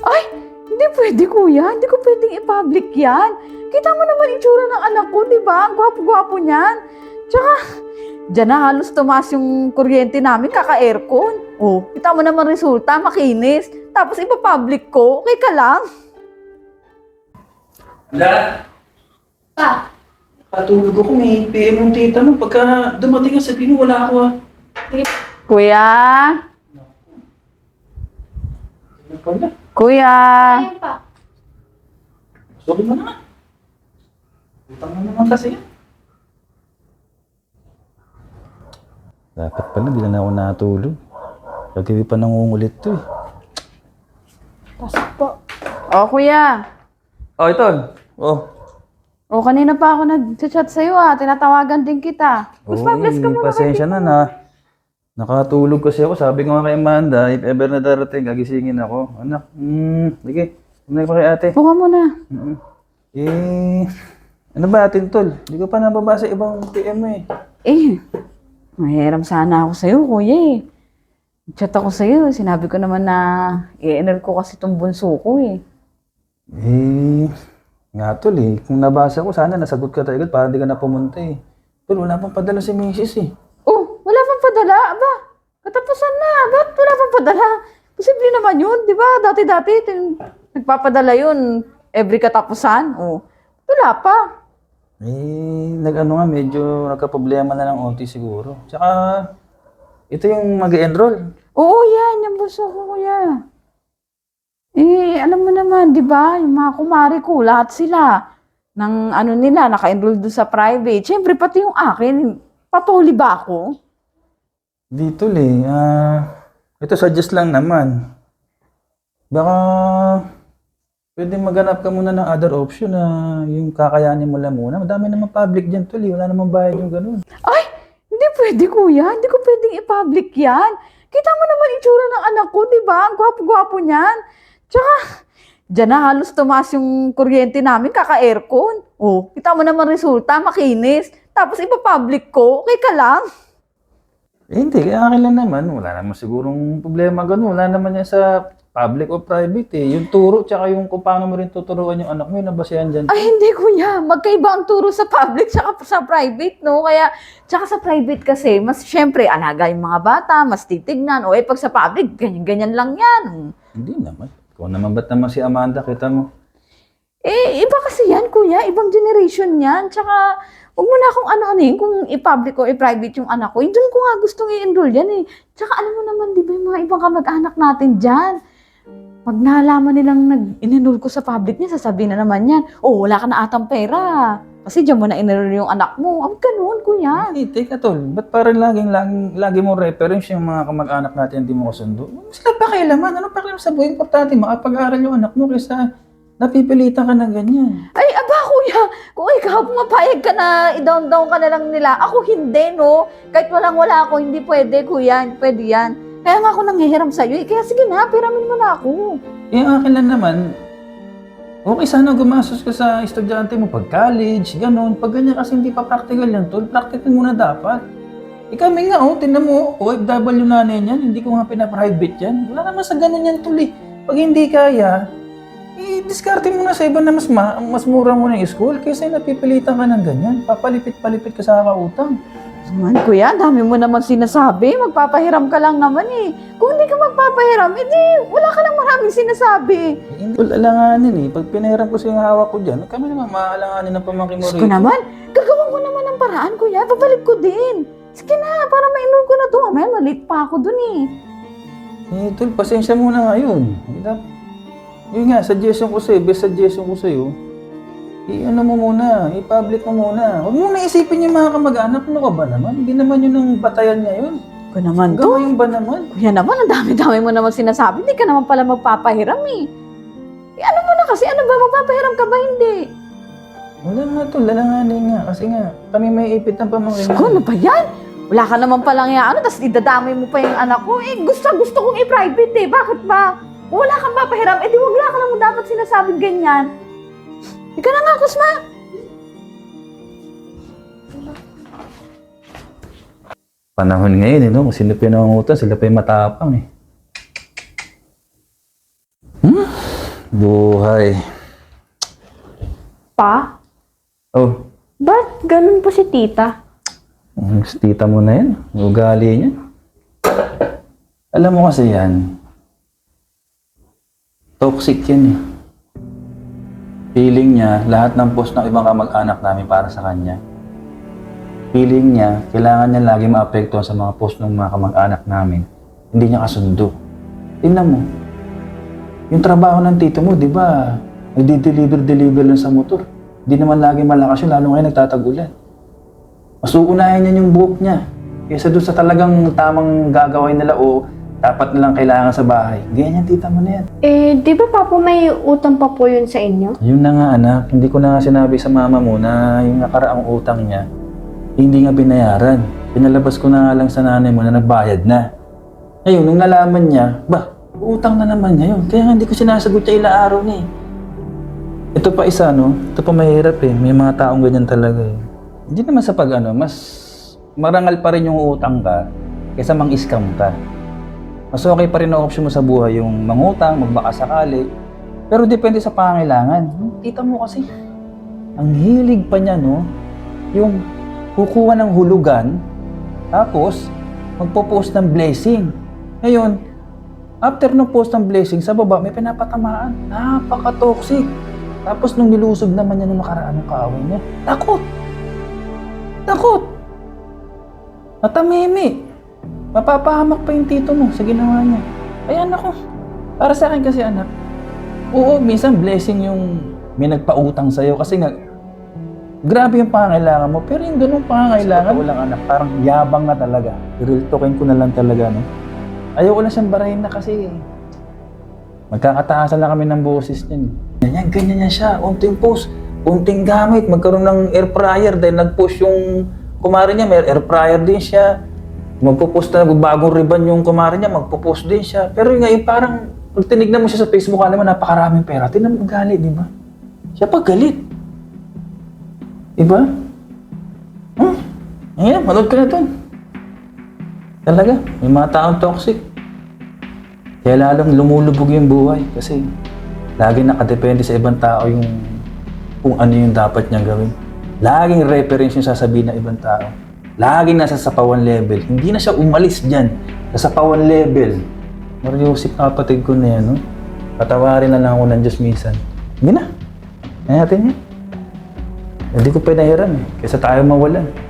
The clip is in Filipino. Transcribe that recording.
Ay, hindi pwede kuya. Hindi ko pwedeng i-public yan. Kita mo naman itsura ng anak ko, di ba? Ang gwapo-gwapo niyan. Tsaka, dyan na halos tumaas yung kuryente namin, kaka-aircon. Oh, kita mo naman resulta, makinis. Tapos ipapublic ko, okay ka lang. Wala. Pa, Patulog ako, may PM yung tita mo. Pagka dumating ka, sabihin mo, wala ako ah. kuya, Ano pala? Kuya. Ayun pa. Sorry mo naman. Utang mo naman kasi yan. Dapat pala, di na ako natulog. Pagkabi pa nangungulit to eh. Pasok po. Oh, kuya. Oh, ito. Oh. Oh, kanina pa ako nag-chat sa'yo ah. Tinatawagan din kita. Mas pa-bless ka muna. pasensya na na. Nakatulog kasi ako. Sabi ko nga kay Amanda, if ever na darating, gagisingin ako. Anak, hmm, sige. Tumay ko kay ate. Buka mo na. Eh, ano ba atin tol? Hindi ko pa nababasa ibang PM eh. Eh, mahiram sana ako sa'yo, kuya eh. Chat ako sa'yo. Sinabi ko naman na i-enroll ko kasi itong bunso ko eh. Eh, nga tol eh. Kung nabasa ko, sana nasagot ka tayo para hindi ka na pumunta eh. Tol, wala pang padala si Mrs. eh. Oh, wala pang padala. Aba, katapusan na. Ba't wala pang padala? Posible naman yun, di ba? Dati-dati, nagpapadala yun every katapusan. Oh, wala pa. Eh, nag-ano nga, medyo nagka-problema na ng onti siguro. Tsaka, ito yung mag enroll Oo, yan. Yung bunso ko, kuya. Eh, alam mo naman, di ba? Yung mga kumari ko, lahat sila. Nang ano nila, naka-enroll doon sa private. Siyempre, pati yung akin, patuli ba ako? Dito eh, ah, ito suggest lang naman. Baka pwede maghanap ka muna ng other option na yung kakayanin mo lang muna. Madami naman public dyan, tuli. Wala namang bayad yung ganun. Ay, hindi pwede, kuya. Hindi ko pwedeng i-public yan. Kita mo naman itsura ng anak ko, di ba? Ang gwapo-gwapo niyan. Tsaka, dyan na halos tumaas yung kuryente namin, kaka-aircon. Oh, kita mo naman resulta, makinis. Tapos ipapublic ko, okay ka lang. Eh, hindi, kaya akin lang naman. Wala naman sigurong problema ganun. Wala naman yan sa public o private eh. Yung turo, tsaka yung kung paano mo rin tuturuan yung anak mo, yun nabasehan dyan. Ay, hindi kuya. Magkaiba ang turo sa public tsaka sa private, no? Kaya, tsaka sa private kasi, mas syempre, alaga yung mga bata, mas titignan. O eh, pag sa public, ganyan-ganyan lang yan. Hindi naman. Ikaw naman, ba't naman si Amanda, kita mo? Eh, iba kasi yan, kuya. Ibang generation yan. Tsaka, huwag mo na akong ano-ano kung i-public o i-private yung anak ko. Eh, doon ko nga gustong i-enroll yan eh. Tsaka, alam mo naman, di ba, yung mga ibang kamag-anak natin dyan. Pag nalaman nilang nag-enroll ko sa public niya, sasabihin na naman yan, oh, wala ka na atang pera. Kasi dyan mo na enroll yung anak mo. Ang ganun, kuya. Hey, teka tol, ba't parang laging, laging, lagi mo reference yung mga kamag-anak natin hindi mo kasundo? Sila pa kailaman? Ano pa kailaman sa buhay? Importante, makapag-aral yung anak mo kaysa napipilitan ka ng ganyan. Ay, aba, kuya. Kung ikaw pumapayag ka na, i-down-down ka na lang nila. Ako hindi, no? Kahit walang-wala ako, hindi pwede, kuya. Pwede yan. Kaya nga ako nanghihiram sa'yo. Eh, kaya sige na, piramin mo na ako. Yung akin lang naman, okay sana gumastos ka sa estudyante mo pag college, ganun. Pag ganyan kasi hindi pa practical yan, tol. Practical muna dapat. Ikaw may nga, oh, tinan mo, OFW nanay niyan, hindi ko nga pina-private yan. Wala naman sa ganun yan, tol eh. Pag hindi kaya, i-discarte mo na sa iba na mas, ma- mas mura mo na yung school kaysa napipilitan ka ng ganyan. Papalipit-palipit ka sa kakautang. Man, kuya, dami mo naman sinasabi. Magpapahiram ka lang naman eh. Kung hindi ka magpapahiram, edi wala ka lang maraming sinasabi. Eh, Hindi ko alanganin eh. Pag pinahiram ko sa yung hawak ko dyan, kami naman maalanganin ng pamangkin mo Diyos ko naman, gagawin ko naman ng paraan, kuya. Babalik ko din. Sige na, para ma-enroll ko na to. Mamaya, malit pa ako dun eh. Eh, tol, pasensya muna nga yun. Eh, dap- Yun nga, suggestion ko sa'yo, best suggestion ko sa'yo, i-ano mo muna, i-public mo muna. Huwag mo na isipin yung mga kamag-anak, ano ka ba naman? Hindi naman yun ang batayan ngayon. Ko naman to. Gawin ba naman? Kuya naman, ang dami-dami mo naman sinasabi. Hindi ka naman pala magpapahiram eh. Eh, ano mo na kasi? Ano ba? Magpapahiram ka ba? Hindi. Wala nga tol, lalanganin nga. Kasi nga, kami may ipit ng pamangkin Ko, ano ba yan? Wala ka naman palang ano, tapos idadamay mo pa yung anak ko. Eh, gusto, gusto kong i-private eh. Bakit ba? Wala kang papahiram. Eh, di wala ka naman dapat sinasabing ganyan. Ika na nga, Kusma. Panahon ngayon, eh, no? Kung sino pinangungutan, sila pa yung matapang eh. Hmm? Buhay. Pa, Oh, ba't ganun po si tita? ang tita mo na yan. Ugali niya. Alam mo kasi yan, toxic yan eh. Feeling niya, lahat ng post ng ibang kamag-anak namin para sa kanya. Feeling niya, kailangan niya lagi maapektuhan sa mga post ng mga kamag-anak namin. Hindi niya kasundo. Tingnan mo, yung trabaho ng tito mo, di ba, nagdi-deliver-deliver lang sa motor. Hindi naman lagi malakas yun, lalo ngayon nagtatagulan. Mas uunahin niya yung buhok niya. Kaysa doon sa talagang tamang gagawin nila o dapat nilang kailangan sa bahay. Ganyan tita mo na yan. Eh, di ba Papa may utang pa po yun sa inyo? Yun na nga anak, hindi ko na nga sinabi sa mama mo na yung nakaraang utang niya, hindi nga binayaran. Pinalabas ko na nga lang sa nanay mo na nagbayad na. Ngayon, nung nalaman niya, ba, utang na naman niya yun. Kaya nga hindi ko sinasagot siya ila araw ni. Ito pa isa, no? Ito pa mahirap eh. May mga taong ganyan talaga eh. Hindi naman sa pag ano, mas marangal pa rin yung utang ka kaysa mang-scam ka. Mas okay pa rin na option mo sa buhay yung mangutang, magbaka sakali, pero depende sa pangangailangan. Hmm, Kita mo kasi, ang hilig pa niya, no? Yung kukuha ng hulugan, tapos magpo-post ng blessing. Ngayon, after ng post ng blessing, sa baba may pinapatamaan. Napaka-toxic. Tapos nung nilusog naman niya nung nakaraan ng kaaway niya, takot. Takot. Matamimi. Mapapahamak pa yung tito mo sa ginawa niya. Kaya nako, para sa akin kasi anak, Oo, minsan blessing yung may nagpautang sa'yo kasi nga, grabe yung pangangailangan mo. Pero yung ganung pangangailangan, walang anak, parang yabang na talaga. Real talkin ko na lang talaga, no? Ayoko na siyang barahin na kasi magkakataasan na kami ng boses niyan. Ganyan, ganyan yan siya. Unting post, unting gamit, magkaroon ng air fryer dahil nag-post yung kumari niya, may air fryer din siya. Magpo-post na bagong ribbon yung kumari niya, magpo-post din siya. Pero ngayon parang, pag tinignan mo siya sa Facebook, alam mo, napakaraming pera. Tingnan mo galit, di ba? Siya pa galit. Di ba? Hmm? Ngayon, manood ka na dun. Talaga, may mga taong toxic. Kaya lalong lumulubog yung buhay kasi lagi nakadepende sa ibang tao yung kung ano yung dapat niyang gawin. Laging reference yung sasabihin ng ibang tao. Laging nasa sapawan level. Hindi na siya umalis dyan. Sa sapawan level. Mariusip kapatid ko na yan, no? Patawarin na lang ako ng Diyos minsan. Hindi na. Kaya natin yan. Hindi ko pinahiran eh. Kaysa tayo mawalan.